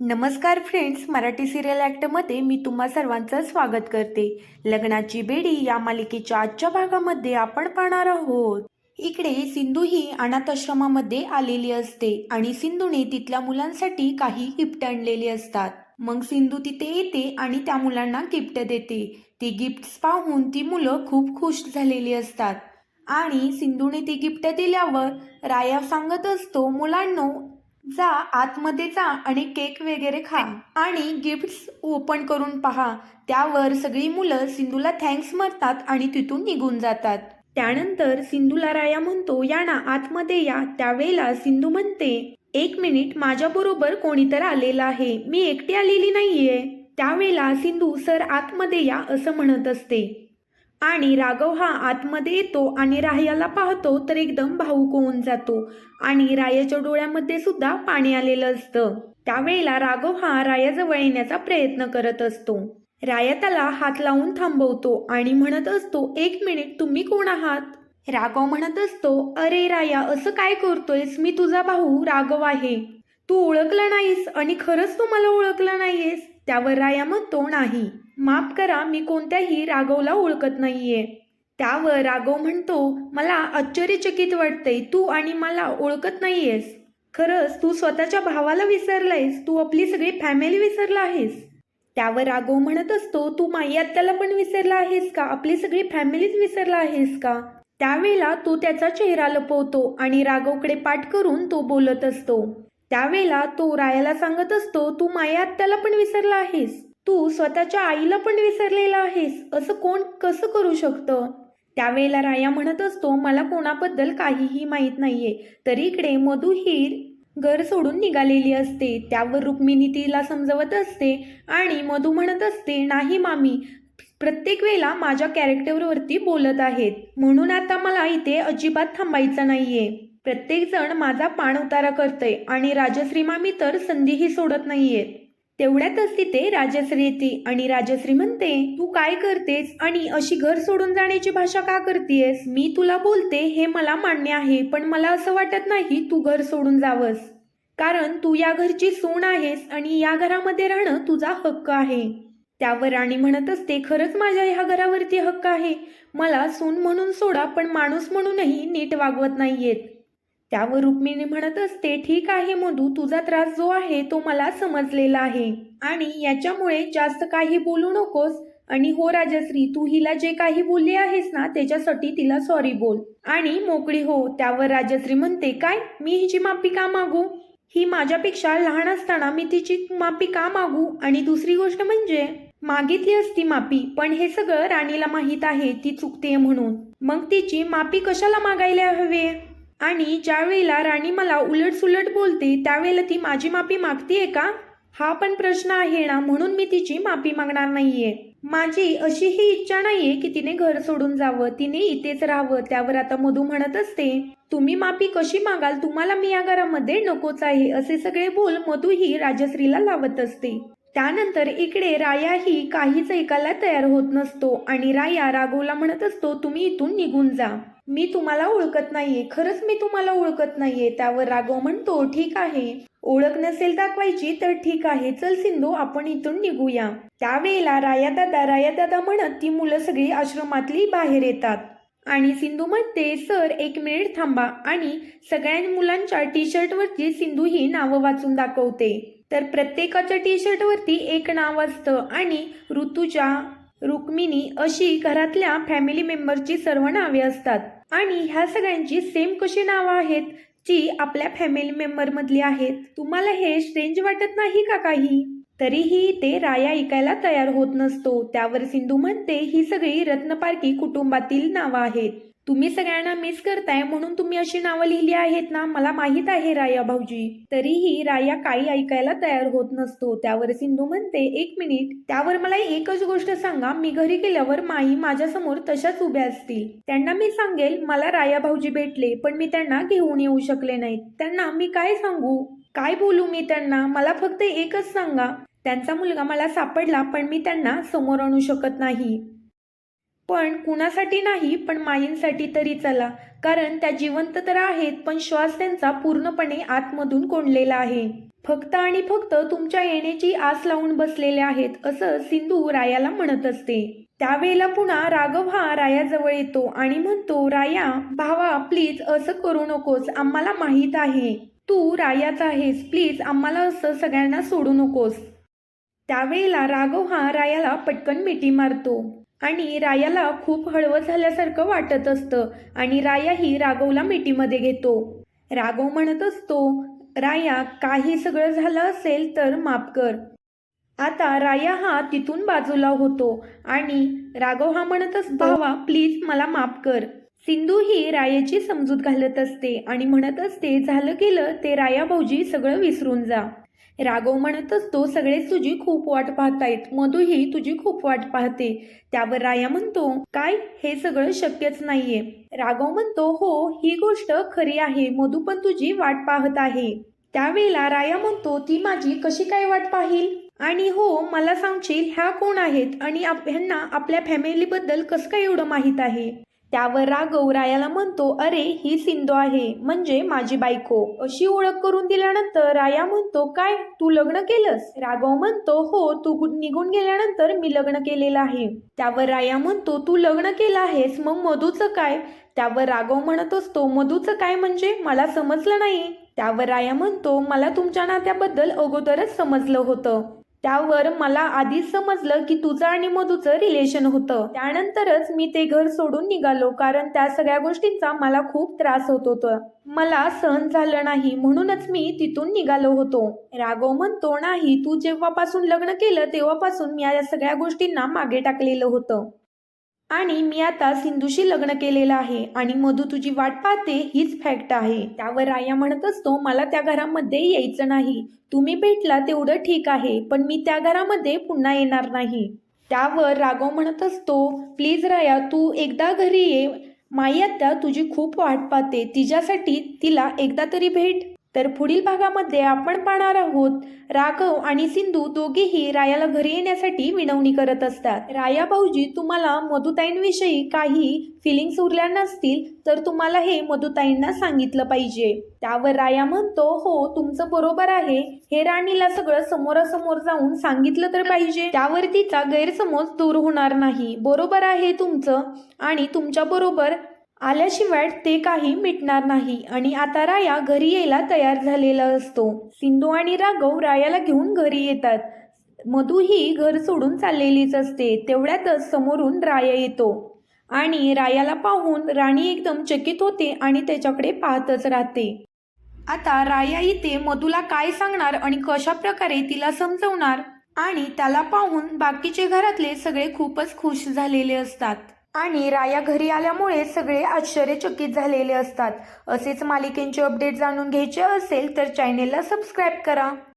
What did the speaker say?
नमस्कार friends Marathi serial ॲक्टमध्ये मी तुम्हा सर्वांचं स्वागत करते. लग्नाची बेडी या मालिकेच्या आजच्या भागामध्ये आपण पाहणार आहोत. इकडे सिंधू ही अनाथ आश्रमामध्ये आलेली असते आणि सिंधूने तिथल्या मुलांसाठी काही गिफ्ट आणलेली असतात. मग सिंधू तिथे येते आणि त्या मुलांना गिफ्ट देते. ती गिफ्ट्स पाहून ती मुलं खूप खुश झालेली असतात. आणि सिंधूने ती गिफ्ट दिल्यावर राया सांगत असतो मुलांनो जा आतमध्ये जा आणि केक वगैरे खा आणि गिफ्ट्स ओपन करून पहा. त्यावर सगळी मुलं सिंधूला थँक्स म्हणतात आणि तिथून निघून जातात. त्यानंतर सिंधूला राया म्हणतो या ना आतमध्ये या. त्यावेळेला सिंधू म्हणते एक मिनिट माझ्या बरोबर कोणीतर आलेलं आहे. मी एकटी आलेली नाहीये. त्यावेळेला सिंधू सर आतमध्ये या असं म्हणत असते. आणि राघव हा आतमध्ये येतो आणि राह्याला पाहतो तर एकदम भाऊक होऊन जातो. आणि रायाच्या डोळ्यामध्ये सुद्धा पाणी आलेलं असतं. त्यावेळेला राघव हा रायाजवळ येण्याचा प्रयत्न करत असतो. राया त्याला हात लावून थांबवतो आणि म्हणत असतो एक मिनिट तुम्ही कोण आहात? राघव म्हणत असतो अरे राया असं काय करतोयस? मी तुझा भाऊ राघव आहे. तू ओळखला नाहीस आणि खरंच तू मला ओळखलं नाहीयेस? त्यावर राया म्हणतो नाही. माफ करा मी कोणत्याही राघवला ओळखत नाहीये. त्यावर राघव म्हणतो मला आश्चर्यचकित वाटतंय तू आणि मला ओळखत नाहीयेस. खरंच तू स्वतःच्या भावाला विसरलायस तू आपली सगळी फॅमिली विसरला आहेस. त्यावर राघव म्हणत असतो तू माई आत्याला पण विसरला आहेस का? आपली सगळी फॅमिलीच विसरला आहेस का? त्यावेळेला तो त्याचा चेहरा लपवतो आणि राघवकडे पाठ करून तो बोलत असतो. त्यावेळेला तो रायाला सांगत असतो तू माया आत्याला पण विसरला आहेस. तू स्वतःच्या आईला पण विसरलेला आहेस असं कोण कसं करू शकतं? त्यावेळेला राया म्हणत असतो मला कोणाबद्दल काहीही माहीत नाहीये. तरी इकडे मधु हीर घर सोडून निघालेली असते. त्यावर रुक्मिणी तिला समजवत असते आणि मधू म्हणत असते नाही मामी प्रत्येक वेळेला माझ्या कॅरेक्टरवरती बोलत आहेत. म्हणून आता मला इथे अजिबात थांबायचं नाहीये. प्रत्येक जण माझा पाण उतारा करतय आणि राजश्री मामी तर संधीही सोडत नाहीयेत. तेवढ्यातच तिथे राजश्री येते आणि राजश्री म्हणते तू काय करतेस? आणि अशी घर सोडून जाण्याची भाषा का करतेस? मी तुला बोलते हे मला मान्य आहे पण मला असं वाटत नाही तू घर सोडून जावंस. कारण तू या घरची सून आहेस आणि या घरामध्ये राहणं तुझा हक्क आहे. त्यावर राणी म्हणत असते खरंच माझ्या ह्या घरावरती हक्क आहे. मला सून म्हणून सोडा पण माणूस म्हणूनही नीट वागवत नाहीयेत. त्यावर रुक्मिणी म्हणत असते ठीक आहे मधू तुझा त्रास जो आहे तो मला समजलेला आहे. आणि याच्यामुळे जास्त काही बोलू नकोस. आणि हो राजश्री तू हिला जे काही बोलली आहेस ना त्याच्यासाठी तिला सॉरी बोल. आणि मोकळी हो त्यावर राजश्री म्हणते काय? मी हिची माफी का मागू? ही माझ्यापेक्षा लहान असताना मी तिची माफी का मागू? आणि दुसरी गोष्ट म्हणजे मागितली असती माफी पण हे सगळं राणीला माहीत आहे ती चुकते म्हणून. मग तिची माफी कशाला मागायला हवे? आणि ज्यावेळेला राणी मला उलटसुलट बोलते त्यावेळेला ती माझी माफी मागतीये का? हा पण प्रश्न आहे ना म्हणून मी तिची माफी मागणार नाहीये. माझी अशी ही इच्छा नाहीये की तिने घर सोडून जावं तिने इथेच राहावं त्यावर आता मधू म्हणत असते. तुम्ही माफी कशी मागाल? तुम्हाला मी या घरामध्ये नकोच आहे असे सगळे बोल मधू ही राजश्रीला लावत असते. त्यानंतर इकडे राया ही काहीच ऐकायला तयार होत नसतो आणि राया राघवला म्हणत असतो तुम्ही इथून निघून जा. मी तुम्हाला ओळखत नाहीये. खरंच मी तुम्हाला ओळखत नाहीये. त्यावर राघव म्हणतो ठीक आहे. ओळख नसेल दाखवायची तर ठीक आहे. चल सिंधू आपण इथून निघूया. त्यावेळेला राया दादा राया दादा म्हणत ती मुलं सगळी आश्रमातली बाहेर येतात. आणि सिंधू म्हणते सर एक मिनिट थांबा. आणि सगळ्या मुलांच्या टी शर्टवरती सिंधू ही नावं वाचून दाखवते. तर प्रत्येकाच्या टी शर्टवरती एक नाव असतं आणि ऋतुजा रुक्मिणी अशी घरातल्या फॅमिली मेंबरची सर्व नावे असतात. आणि ह्या सगळ्यांची सेम कशी नावं आहेत? जी आपल्या फॅमिली मेंबर मधली आहेत. तुम्हाला हे स्ट्रेंज वाटत नाही का काही? तरीही ते राया ऐकायला तयार होत नसतो. त्यावर सिंधू म्हणते ही सगळी रत्नपारकी कुटुंबातील नावं आहेत. तुम्ही सगळ्यांना मिस करताय म्हणून तुम्ही अशी नावं लिहिली आहेत ना? मला माहीत आहे राया भाऊजी. तरीही राया काही ऐकायला तयार होत नसतो. त्यावर सिंधू म्हणते एक मिनिट त्यावर मला एकच गोष्ट सांगा. मी घरी गेल्यावर माई माझ्यासमोर तशाच उभ्या असतील. त्यांना मी सांगेल मला राया भाऊजी भेटले पण मी त्यांना घेऊन येऊ शकले नाहीत. त्यांना मी काय सांगू? काय बोलू मी त्यांना? मला फक्त एकच सांगा. त्यांचा मुलगा मला सापडला पण मी त्यांना समोर आणू शकत नाही. पण कुणासाठी नाही पण माईंसाठी तरी चला. कारण त्या जिवंत तर आहेत पण श्वास त्यांचा पूर्णपणे आतमधून कोंडलेला आहे. फक्त आणि फक्त तुमच्या येण्याची आस लावून बसलेले आहेत असं सिंधू रायाला म्हणत असते. त्यावेळेला पुन्हा राघव हा रायाजवळ येतो आणि म्हणतो राया भावा प्लीज असं करू नकोस आम्हाला माहीत आहे. तू रायाच आहेस प्लीज आम्हाला असं सगळ्यांना सोडू नकोस. त्यावेळेला राघव हा रायाला पटकन मिठी मारतो. आणि रायाला खूप हळवं झाल्यासारखं वाटत असतं आणि रायाही राघवला मिठीमध्ये घेतो. राघव म्हणत असतो राया काही सगळं झालं असेल तर माफ कर. आता राया हा तिथून बाजूला होतो आणि राघव हा म्हणत असतो भावा प्लीज मला माफ कर. सिंधू ही रायाची समजूत घालत असते आणि म्हणत असते झालं केलं ते राया भाऊजी सगळं विसरून जा. राघव म्हणत असतो सगळेच तुझी खूप वाट पाहतायत. मधूही तुझी खूप वाट पाहते. त्यावर राया म्हणतो काय? हे सगळं शक्यच नाहीये. राघव म्हणतो हो ही गोष्ट खरी आहे. मधू पण तुझी वाट पाहत आहे. त्यावेळेला राया म्हणतो ती माझी कशी काय वाट पाहिल? आणि हो मला सांगशील ह्या कोण आहेत? आणि ह्यांना आपल्या फॅमिलीबद्दल कसं काय एवढं माहीत आहे? त्यावर राघव रायाला म्हणतो अरे ही सिंधू आहे म्हणजे माझी बायको. अशी ओळख करून दिल्यानंतर राया म्हणतो काय तू लग्न केलंस? राघव म्हणतो हो तू गु- निघून गेल्यानंतर मी लग्न केलेलं आहे. त्यावर राया म्हणतो तू लग्न केलं आहेस मग मधूचं काय? त्यावर राघव म्हणत असतो मधूचं काय म्हणजे? मला समजलं नाही. त्यावर राया म्हणतो मला तुमच्या नात्याबद्दल अगोदरच समजलं होतं. त्यावर मला आधीच समजलं की तुझं आणि मधूचं रिलेशन होतं. त्यानंतरच मी ते घर सोडून निघालो कारण त्या सगळ्या गोष्टींचा मला खूप त्रास होत होता. मला सहन झालं नाही म्हणूनच मी तिथून निघालो होतो. राघव म्हणतो नाही तू जेव्हापासून लग्न केलं तेव्हापासून मी या सगळ्या गोष्टींना मागे टाकलेलं होतं. आणि मी आता सिंधूशी लग्न केलेलं आहे आणि मधू तुझी वाट पाहते हीच फॅक्ट आहे. त्यावर राया म्हणत असतो मला त्या घरामध्ये यायचं नाही. तुम्ही भेटला तेवढं ठीक आहे पण मी त्या घरामध्ये पुन्हा येणार नाही. त्यावर राघव म्हणत असतो प्लीज राया तू एकदा घरी ये. माई आत्या तुझी खूप वाट पाहते. तिच्यासाठी तिला एकदा तरी भेट. तर पुढील भागामध्ये आपण पाहणार आहोत राघव आणि सिंधू दोघेही रायाला घरी येण्यासाठी विनवणी करत असतात. राया भाऊजी तुम्हाला मधुताईंविषयी काही फिलिंग्स उरल्या नसतील तर तुम्हाला हे मधुताईंना सांगितलं पाहिजे. त्यावर राया म्हणतो हो तुमचं बरोबर आहे. हे राणीला सगळं समोरासमोर जाऊन सांगितलं तर पाहिजे. त्यावर तिचा गैरसमज दूर होणार नाही. बरोबर आहे तुमचं आणि तुमच्या बरोबर आल्याशिवाय ते काही मिटणार नाही. आणि आता राया घरी यायला तयार झालेला असतो. सिंधू आणि राघव रायाला घेऊन घरी येतात. मधू ही घर सोडून चाललेलीच असते. तेवढ्यातच समोरून राया येतो. आणि रायाला पाहून राणी एकदम चकित होते आणि त्याच्याकडे पाहतच राहते. आता राया इथे मधूला काय सांगणार आणि कशा प्रकारे तिला समजवणार? आणि त्याला पाहून बाकीचे घरातले सगळे खूपच खुश झालेले असतात. आणि राया घरी आल्यामुळे सगळे आश्चर्यचकित झालेले असतात. असेच मालिकेंचे अपडेट जाणून घ्यायचे असेल तर चॅनेलला सबस्क्राईब करा.